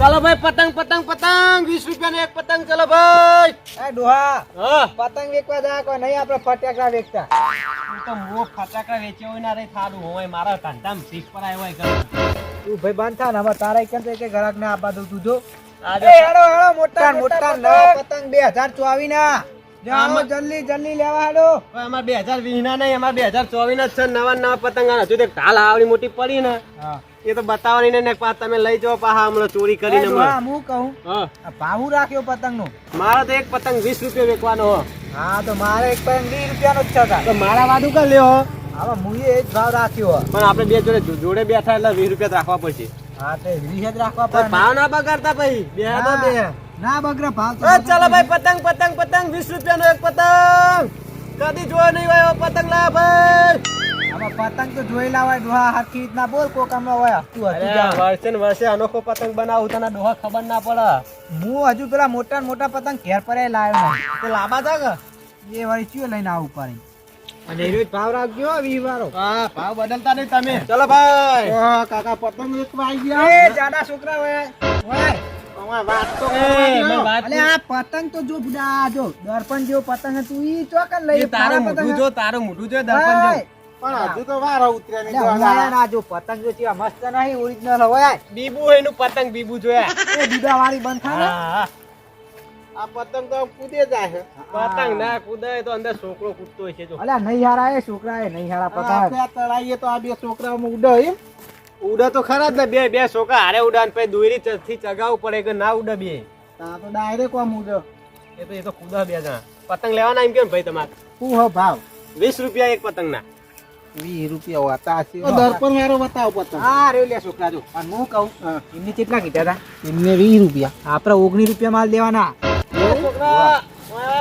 ચાલો ભાઈ પતંગ પતંગ પતંગ. વીસ રૂપિયા એક પતંગ ચાલો ભાઈ. એ ડોહા પતંગ વેચવા જા કોઈ નહીં આપણે ફટાકડા વેચતા. તું મો ફટાકડા વેચ્યો હોય ના રે થારું હોય મારા ધંધામાં શીખ પર આવ્યો હોય તું ભાઈ બંધ થા ને હવે તારા કેમ કે ગ્રાહક ને આપવા દઉં તું જો. હેડો હેડો મોટા મોટા પતંગ બે હજાર ચોવીસ ના જલ્દી જલ્દી લેવા હેડો અમાર બે હજાર વીસ ના નહીં અમાર બે હજાર ચોવીસ જ છે નવા નવા પતંગ હજુ તો ઢાલ આવડી મોટી પડી ને. એ તો બતાવવાની ને તમે લઈ જાઓ હમણાં ચોરી કરીને હું કહું. ભાવ રાખ્યો પતંગ નો મારે તો એક પતંગ વીસ રૂપિયા વેચવાનો હો. હા તો મારે એક પતંગ વીસ રૂપિયાનો જ છે. તો મારા વાદું કર લ્યો હવે મુએ એ જ ભાવ રાખ્યો પણ આપણે બે જોડે જોડે બેઠા એટલે વીસ રૂપિયા રાખવા પડશે. હા તે વીસ જ રાખવા પડે ભાવ ના બગાડતા ભાઈ બે બે. ના, ના ભાવ તો એ ચાલો ભાઈ પતંગ પતંગ પતંગ વીસ રૂપિયાનો એક પતંગ. કદી જોયો નહીં હોય પતંગ લાવ ભાઈ. હવે પતંગ તો જોઈ લાવાય ડોહા હરખી રીતના બોલ કોક અમે હોય તું હજુ જા. વર્ષે ને વર્ષે અનોખો પતંગ બનાવું તને ડોહા ખબર ના પડે. હું હજુ પેલા મોટા મોટા પતંગ ઘેર પર લાવ્યો તે લાંબા જા કે? એ વળી ચિયો લઈને આવું પાડી અને એ ભાવ રાખજો વી વારો હા ભાવ બદલતા નહીં તમે. ચલો ભાઈ. કાકા પતંગ વેચવા આવી એ જાડા છોકરા હોય. હોય. વાત તો વાત આ પતંગ તો જો બુડા જો દર્પણ જેવો પતંગ હે, ઈ ચોકન લઈ એ મોઢું જો તારું મોઢું જો દર્પણ જો પણ હજુ તો વાર ઉતર્યા ના જો પતંગ જો ચેવા મસ્ત નહીં ઓરિજિનલ હોય. બીબુ એનું પતંગ બીબુ જોયા. એ વાળી બંધ થાય આ પતંગ તો કૂદે જાય પતંગ ના કૂદાય તો અંદર છોકરો કૂદતો હોય છે જો. અલ્યા નહીં હારા એ છોકરા એ નહીં હારા પતંગ તળાઈએ તો આ બે છોકરાઓમાં ઉડે એમ. ઉડા તો ખરા જ ને બે બે છોકરા હારે ઉડાન પછી દોરી થી ચગાવવું પડે કે ના ઉડા બે? તા તો ડાયરેક્ટ આમ ઉડો. એ તો એ તો કૂદા બે જણા. પતંગ લેવાના એમ કેમ ભાઈ તમારે? શું હો ભાવ? વીસ રૂપિયા એક પતંગ ના વીસ રૂપિયા વાતા છે. દર્પણ વાળો બતાવો પતંગ. હા રે લે છોકરા જો. અને હું કહું? એમને કેટલા કીધા હતા એમને વીસ રૂપિયા. આપણે ઓગણીસ રૂપિયા માલ દેવાના. છોકરા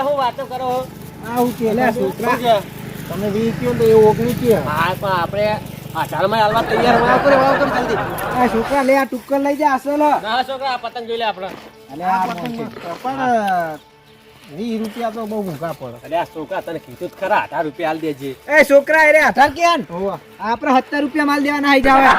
હું વાતો કરો? આવું કે લે છોકરા. છે? તમે વીસ કયો તો એ ઓગણીસ કયો? હા પણ આપણે અઢારમાં હાલવા તૈયાર વાવ કરે વાવ કરે જલ્દી. એ છોકરા લે આ ટુક્કર લઈ જા અસલ ના છોકરા આ પતંગ જોઈ લે આપણે. અલે આ આ પતંગ પણ વીસ રૂપિયા તો બહુ મોંઘા પડે. અરે આ છોકરા તને કીધું ખરા અઢાર રૂપિયા હાલ દેજે. એ છોકરા એ રે અઢાર ક્યાં? આપણે સત્તર રૂપિયા માલ દેવાના આઈ જાવે.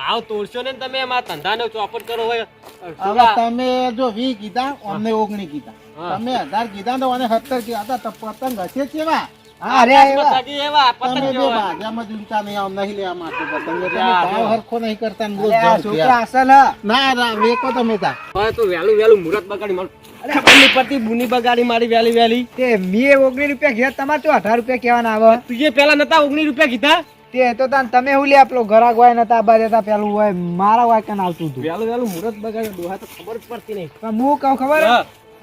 ભાવ તોડશો ને તમે એમાં ધંધાનો ચોપટ કરો હોય. હવે છોકરા, તમે જો વી કીધા અમને ઓગણીસ કીધા. હા. તમે હજાર કીધા તો અને સત્તર કીધા તો પતંગ હશે કેવા? હા રે એવા. પતંગ જેવા. બાજામાં ઝૂલતા નહીં આમ નહીં લેવા માટે પતંગ એટલે ભાવ હરખો નહીં કરતા ને રોજ અલે આ જાઓ છોકરા અસલ ના. ના વેકો તમે તા. હવે તો વહેલું વહેલું મુહૂર્ત બગાડી મારું. અરે બુની પરથી બુની બગાડી મારી વેલી વેલી તે મીએ ઓગણીસ રૂપિયા ઘેર તમારે તો અઢાર રૂપિયા કહેવાના આવે તુજે પેલા નતા ઓગણીસ રૂપિયા કીધા? તે તો તાન તમે હું લે પેલો ઘરાક હોય નતા બાર હતા પેલું હોય મારા હોય કન આવતું હતું. વહેલું વેલું મુહૂર્ત બગાડી દો તો ખબર પડતી નહીં. પણ હું કહું ખબર?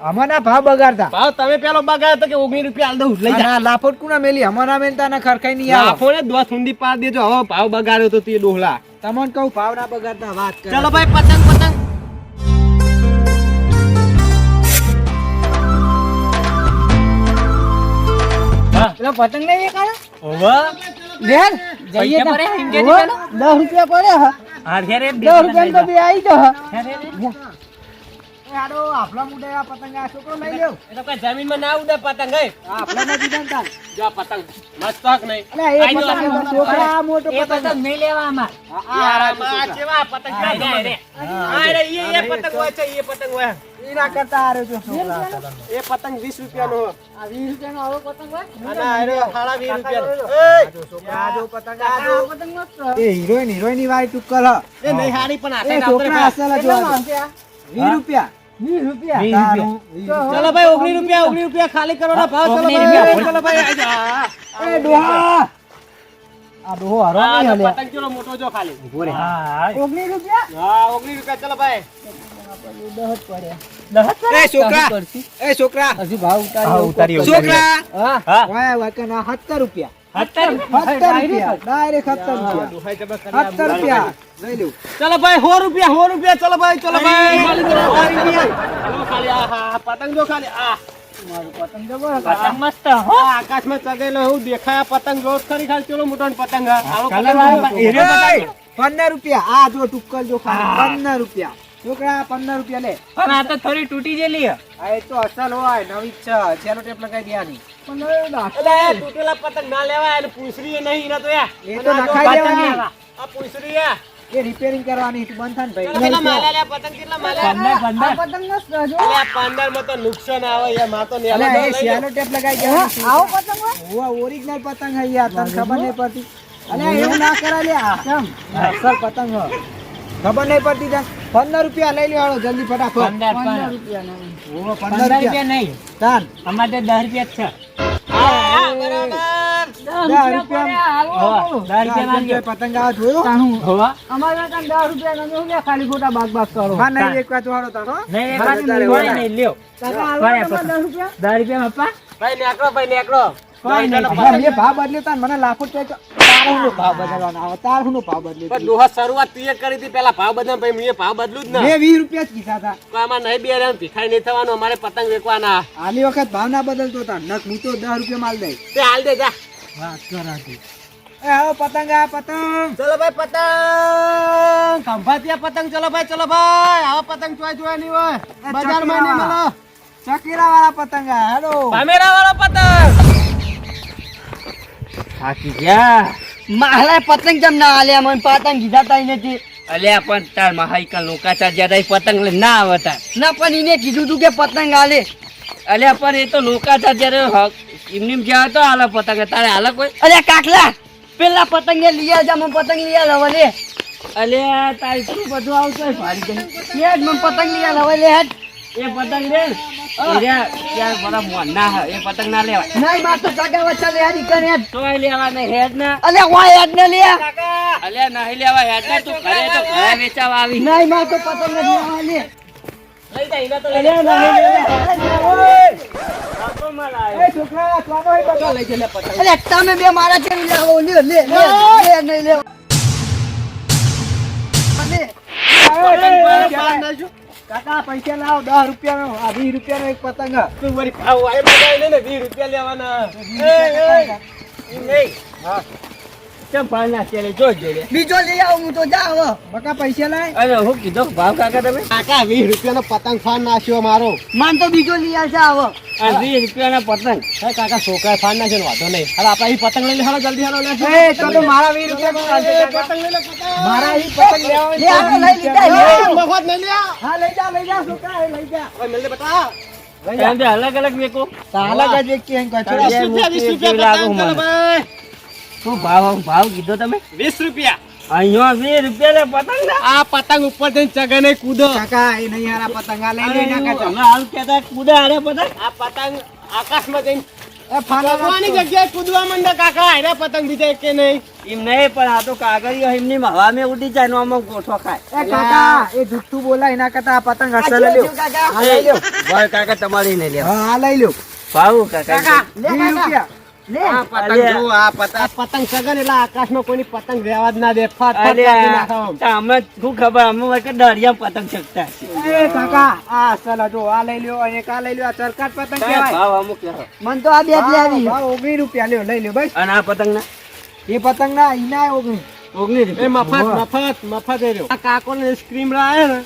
અમારના ભાવ બગાડતા. ભાવ તમે પેલો બગાડ્યો તો કે ઓગણી રૂપિયા આલ દઉં લઈ જા. લાફોટ કુના મેલી? અમારા મેલતા ના ખરખાઈ નહીં આવે. લાફો ને દોસ ઊંડી પાડ દેજો. હવે ભાવ બગાડ્યો તો તે ડોહલા. તમને કહું ભાવ ના બગાડતા વાત કરે. ચલો ભાઈ પતંગ પતંગ. પતંગ નહીં એમ દસ રૂપિયા પડે દસ રૂપિયા તો બે આવી તો હાડો આપલા મુડે આ પતંગ આ છોકરો લઈ લ્યો. એ તો કઈ જમીનમાં ના ઉડે પતંગ હે? આ આપલા ના દીધા તા જો આ પતંગ મસ્ત હક નહીં. અલે એ પતંગ છોકરા આ મોટો પતંગ. નહીં લેવામાં યાર કેવા પતંગ છે રે રે. આ રે ઈ એ પતંગ હોય છે ઈ પતંગ હોય. એના કરતા આ જો છોકરા. આ પતંગ. એ પતંગ 20 રૂપિયાનો હોય. આ વીસ રૂપિયાનો આવો પતંગ હોય? અને આ 20 રૂપિયાનો. આ જો છોકરા જો પતંગ આ જો એ હિરોઈન હિરોઈનની વાય ટુક્કર એ નહીં હારી પણ એ છોકરા અસલ જો આ? જો. વીસ રૂપિયા. ચલો ભાઈ 19 રૂપિયા 19 રૂપિયા ખાલી કરો ભાવ. ચલો ભાઈ ચલો ભાઈ આઈ જા. એ ડોહા. આ ડોહો હરો નહીં જો પતંગ ચલો મોટો જો ખાલી. ઓગણીસ રૂપિયા? હા 19 રૂપિયા. ચલો ભાઈ. છોકરા. છોકરા. હજી ભાવ ઉતારી છોકરા. હા. વાય વાય ના 70 રૂપિયા. 70 રૂપિયા. ડાયરેક્ટ 70 રૂપિયા. 70 રૂપિયા. લઈ લેવું ચલો ભાઈ સો રૂપિયા સો રૂપિયા. ચલો ભાઈ ચલો ભાઈ. પતંગ જો ખાલી આ પતંગ મસ્ત હો. આકાશમાં ચગેલો એવું દેખાય પતંગ જો ખરી ખાલી ચલો મોટો. પતંગ હા. પંદર રૂપિયા. આ જો ટુક્કલ જો ખાલી પંદર રૂપિયા. છોકરા પંદર રૂપિયા લે. આ તો થોડી તૂટી જેલી આ એ તો અસલ હોય નવી જ છે. ટેપ લગાવી દેવાની. એટલે તૂટેલા પતંગ ના લેવાય અને પૂછરી નહીં એના તો એ તો નખાઈ પતંગ આ પૂછરી એ રિપેરિંગ કરવાની છે, બંધ થાય ભાઈ. કેટલા માલ લે પતંગ કેટલા માલ આલ્યા? આ પતંગ નો સજો જો. અલ્યા, પંદરમાં તો નુકસાન આવે યારમાં તો નેલો એ લઈ લો. સિયાનો ટેપ લગાઈ દેવાનો. આવો પતંગ હોય? હોવા, ઓરિજિનલ પતંગ હે યાર, તને ખબર નહીં પડતી. અરે એવું ના કરાય લ્યા. અસલ પતંગ હો. ખબર નહીં પડતી ત્યાં પંદર રૂપિયા લઈ લો જલ્દી ફટાફટ. પંદર રૂપિયા પંદર રૂપિયા. નહીં. તાન અમારે દસ રૂપિયા જ છે. દસ રૂપિયા મેં ભાવ બદલ્યો મને તો ભાવ બદલવાનો આવે ભાવ બદલ્યો પણ શરૂઆત કરી હતી પેલા ભાવ બદલ ભાઈ મેં ભાવ બદલું જ ને. મેં રૂપિયા જ કીધા હતા. આમાં નહીં બે રહ્યા નહીં થવાનું અમારે પતંગ આલી વખત ભાવ ના બદલતો નક હું તો દસ રૂપિયા માલ દઈ. તે હાલ દે જા. એ આવો પતંગ આ પતંગ. ચલો ભાઈ પતંગ. ખંભાતિયા પતંગ ચલો ભાઈ ચલો ભાઈ. આવો પતંગ ચોય ચોય નહીં હોય. બજાર બજારમાં નહીં મળો. ચકીરા વાળા પતંગ હેલો. પામેરા વાળો પતંગ. થાકી ગયા. મારે પતંગ કેમ ના આલ્યા મને પતંગ કીધા તા નથી અલ્યા પણ તાર મહાઈકા લોકાચાર જયારે પતંગ લઈ ના આવતા. ના પણ એને કીધું તું કે પતંગ આલે. અલ્યા પણ એ તો લોકાચાર જયારે એમની જ્યાં હતો આલા પતંગ. તારે આલા કોઈ? અરે કાકલા પેલા પતંગ લઈ આવજા મને પતંગ લઈ આલ હવે લે. અલ્યા તારે શું બધું આવશે? પતંગ લઈ આલ હવે લે હેડ. એ પતંગ રે રહ્યા ત્યાં મોન ના એ પતંગ ના લેવાય. નહીં માર તો સગા વચ્ચે લે હેડ ઈકન તોય લેવા નહીં હેડ ના. અલે વાય હેડ ને લે. નહીં લેવા હેડ ના. તું ઘરે તો ઘરે વેચાવા આવી. નહીં માર તો પતંગ જ લેવા લે લઈ જા એના તો લઈ અલ્યા નહીં લેવા છોકરા સ્વાનો લઈ જલે પતંગ. અલે તમે બે મારા છે લે આવો લે લે નહીં લે. કાકા પૈસા લાવો દસ રૂપિયા નો વીસ રૂપિયા નો એક પતંગ. તું વળી ભાવ વાય ને વીસ રૂપિયા લેવાના. નહીં. નહીં. કેમ ભાવ ના ચાલે જોજો રે બીજો લઈ આવો હું તો જા હવે. બકા પૈસા લાય. અરે હું કીધો ભાવ કાકા તમે? કાકા વીસ રૂપિયાનો પતંગ ફાન નાખ્યો મારો. માન તો બીજો લઈ આવશે આવો વીસ રૂપિયાના પતંગ. હે કાકા છોકરા ફાન નાખ્યો ને વાંધો નહીં. હવે આપણે પતંગ લઈ લે હાલો જલ્દી હાલો લે તો તો મારા વીસ રૂપિયા પતંગ લઈ લે મારા ઈ પતંગ લેવા લે આ તો લઈ લીધા મફત નહીં લે હા લઈ જા લઈ જા છોકરા લઈ જા. ઓય, મિલ દે બટા લઈ જા. એમ તો અલગ અલગ મેકો જ. રૂપિયા રૂપિયા શું ભાવ ભાવ કીધો તમે? વીસ રૂપિયા. અહીંયા વીસ રૂપિયા પતંગ ના આ પતંગ ઉપર જઈને ચગે નહીં કૂદો. કાકા એ નહીં હારા પતંગ આ લઈ લઈ નાખા તમે હાલ કહેતા કૂદે હારે પતંગ. આ પતંગ આકાશમાં જઈને જગ્યાએ કૂદવા માંડે કાકા અરે પતંગ બીજા કે નહીં? એમ નહીં પણ આ તો કાગળિયો એમની હવામાં ઉડી જાય નો આમાં ગોઠો ખાય. એ કાકા એ જુઠ્ઠું બોલા એના કરતા આ પતંગ અસલ લ્યો. કાકા. આ લઈ લ્યો. ભાઈ કાકા તમારી નહીં લેવા હા આ લઈ લ્યો. ભાવ કાકા. રૂપિયા. પતંગ સગન એટલે આકાશમાં કોઈની પતંગ રહેવા જ ના દે. ફાટ ફાટ કાઢી નાખો. આમ. અમે શું ખબર? અમે દરિયા પતંગ શકતા કાકા આ અસલ જો આ લઈ લ્યો એક આ લઈ લ્યો આ સરકાર પતંગ. મને તો આ બે જ લેવી. ઓગણીસ રૂપિયા લ્યો લઈ લ્યો ભાઈ. અને આ પતંગ ના એ પતંગ ના ઈના ઓગણીસ ઓગણીસ એ મફત મફત મફત કાકો ને સ્ક્રીમ લાવે ને.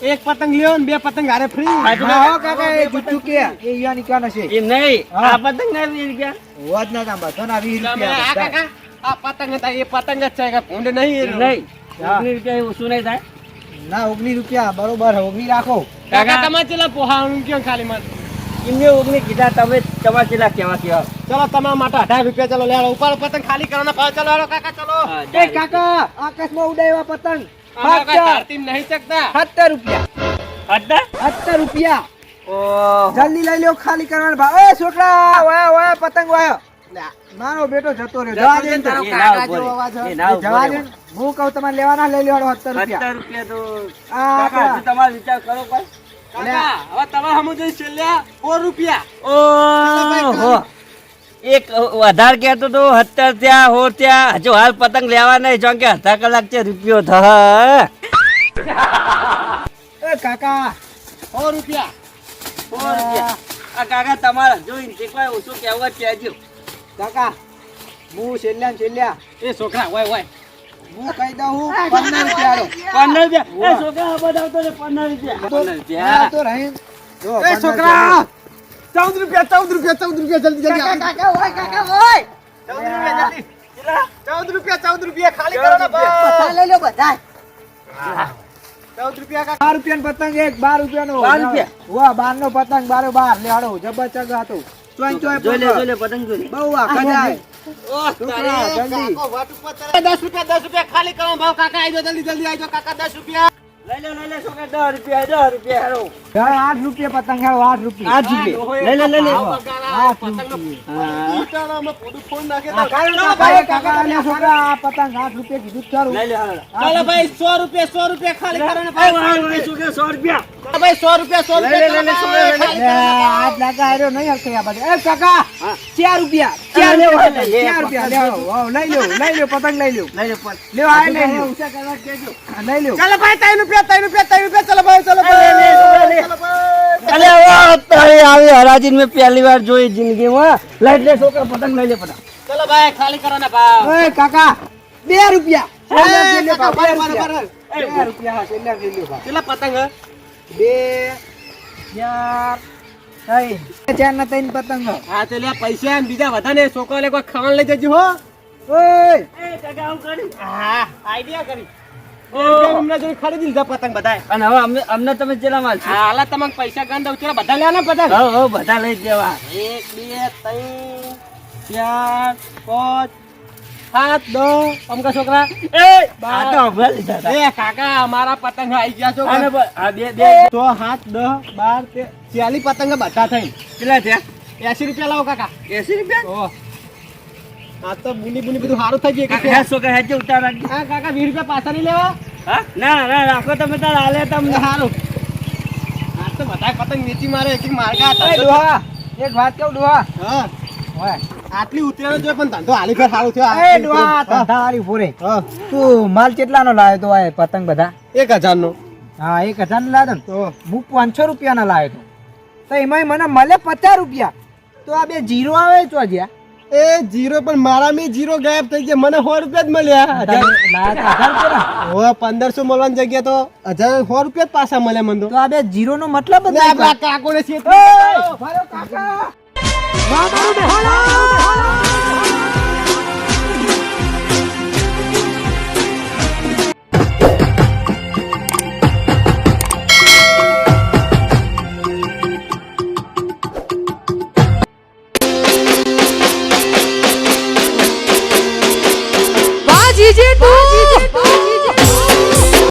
એક પતંગ લ્યો ને બે પતંગ હારે ફ્રી. હા કાકા એ જુઠ્ઠું કે. એ નહીં આ પતંગ ના વીસ રૂપિયા હોવા ના તાંબા તો ના વીસ રૂપિયા આ કાકા આ પતંગ હતા એ પતંગ જ છે કે ભૂંડ નહીં. નહીં. ઓગણીસ રૂપિયા એવું શું નહીં થાય? ના ઓગણીસ રૂપિયા બરોબર ઓગણી રાખો. કાકા તમારે ચેલા પોહાવાનું કયો ખાલી મને એમને ઓગણીસ કીધા તમે તમારા ચેલા કેવા કેવા? ચલો તમારા માટે અઢાર રૂપિયા ચલો લેવા ઉપર પતંગ ખાલી કરવાનો ભાવ ચલો કાકા ચલો. કાકા આકાશમાં ઉડાવ્યા પતંગ. આમાં કાંઈ સત્તર ધરતી નહીં શકતા. સત્તર રૂપિયા. સત્તર રૂપિયા. જલ્દી લઈ લો ખાલી કરવાનો ભાવ. એ છોકરા વાયા વાયા પતંગ વાયો. મારો બેટો જતો રહ્યો. જવા દે જેવો દે. હું કહું તમારે લેવાના લઈ લેવાનો સત્તર રૂપિયા સત્તર રૂપિયા. તો કાકા, તમારો વિચાર કરો કોઈ. કાકા હવે તમારે સમજો છેલ્લા સો રૂપિયા. ઓહો. એક વધાર કહેતો તો સત્તર ત્યાં હો ત્યાં હજુ હાલ પતંગ લેવા નહીં જો કે અડધા કલાક છે રૂપિયો થાય કાકા સો રૂપિયા. સો રૂપિયા. આ કાકા તમારા જો કોઈ ઓછું કહેવું કહેજો કાકા હું છેલ્લા છેલ્લા. એ છોકરા હોય હોય. હું કહી દઉં હું પંદર રૂપિયા પંદર રૂપિયા? એ છોકરા બધા પંદર રૂપિયા. પંદર રૂપિયા. છોકરા! ચૌદ રૂપિયા ચૌદ રૂપિયા ચૌદ રૂપિયા જલ્દી જલ્દી. કાકા કાકા હોય કાકા હોય ચૌદ રૂપિયા જલ્દી. ચૌદ રૂપિયા ચૌદ રૂપિયા ખાલી કરો ને બધા લઈ લો બધા. ચૌદ રૂપિયા બાર પતંગ એક બાર રૂપિયાનો. બાર રૂપિયા? વાહ બાર નો પતંગ બારે બાર. લે હાલો જબરજસ્ત હતો ચોઈ ચોઈ જોઈ લે જોઈ લે પતંગ જોઈ બહુ આખા જાય જલ્દી. કાકો વટ ઉપર ચડે. દસ રૂપિયા દસ રૂપિયા ખાલી કરો ભાવ. કાકા આવી જલ્દી જલ્દી આવી કાકા દસ રૂપિયા. લઈ લે લઈ લે છોકરા દસ રૂપિયા દસ રૂપિયા હેરો આઠ રૂપિયા પતંગ આઠ રૂપિયા. આઠ રૂપિયા. લઈ લે લઈ પતંગ આઠ રૂપિયા કીધું જ ખરું. લઈ લે હાલો ચાલો ભાઈ સો રૂપિયા સો રૂપિયા ખાલી સો રૂપિયા? ભાઈ સો રૂપિયા સો રૂપિયા. આઠ લાખા હાર્યો નહીં હશે આ. એ, કાકા, ચાર રૂપિયા ચાર લેવો, ચાર રૂપિયા, લઈ લઈ પતંગ લઈ લઈ આ લઈ લઈ ચાલો ભાઈ ત્રણ રૂપિયા ત્રણ રૂપિયા ત્રણ રૂપિયા ચાલો ભાઈ ચાલો ભાઈ. લે. ચાલો વાહ તારી આવી હરાજી મેં પહેલી વાર જોઈ જિંદગીમાં. લાઈટ લે છોકરા પતંગ લઈ લે પતંગ. ચલો ભાઈ ખાલી કરો ને ભાવ. ઓય કાકા બે રૂપિયા. બે રૂપિયા. કેટલા પતંગ બે ચાર ચાર ના ત્રણ પતંગ. હા તો લે પૈસા બીજા બધા ને છોકરાને કોઈ ખાવાનું લઈ જજો હો. ઓય. હા આઈડિયા કરી. હમણાં જોઈ ખરીદી લીધા પતંગ બધાય. અને હવે અમને અમને તમે ચેલા માલ છો? હાલા તમને પૈસા ગણ દઉં ચાલો બધા લે પતંગ. હવ હવ બધા લઈ જ એક બે ત્રણ ચાર પાંચ સાત દો અમકા છોકરા. એ! આ તો હમણાં લીધા હતા. એ કાકા અમારા પતંગ આવી ગયા છો. આને આ બે બે તો સાત દસ બાર તે ચાલી પતંગ બધા થઈ કેટલા થયા? એસી રૂપિયા લાવો કાકા. એસી રૂપિયા? ઓહ. આ તો બુની બુની બધું સારું થઈ ગયું કાકા છોકરા હેજે ઉતાર રાખજો. હા કાકા વીસ રૂપિયા પાછા નહીં લેવા? હા? ના ના રાખો તમે તાર હાલે તમને. સારું આ તો બધા પતંગ વેચી મારે એક માર્ગા ઓય ડોહા એક વાત કહું ડોહા. હા. ઓય આટલી ઉતરેલો પણ ધંધો હાલી ફેર સારું થયો એ ડોહા ફોરે તું માલ કેટલાનો લાવ્યો તો આ પતંગ બધા? એક હજાર નો હા એક હજાર નો લાવ્યો તો હું. પાંચસો રૂપિયાના લાવ્યો તો. તો એમાં મને મળે પચાસ રૂપિયા. તો આ બે જીરો આવે ચો જ્યાં એ જીરો પણ મારા મી જીરો ગાયબ થઈ ગયા. મને સો રૂપિયા જ મળ્યા. હવે પંદરસો મળવાની જગ્યા તો હજાર સો રૂપિયા જ પાછા મળ્યા મને તો. આ બે જીરો નો મતલબ કાકો ને કાકા.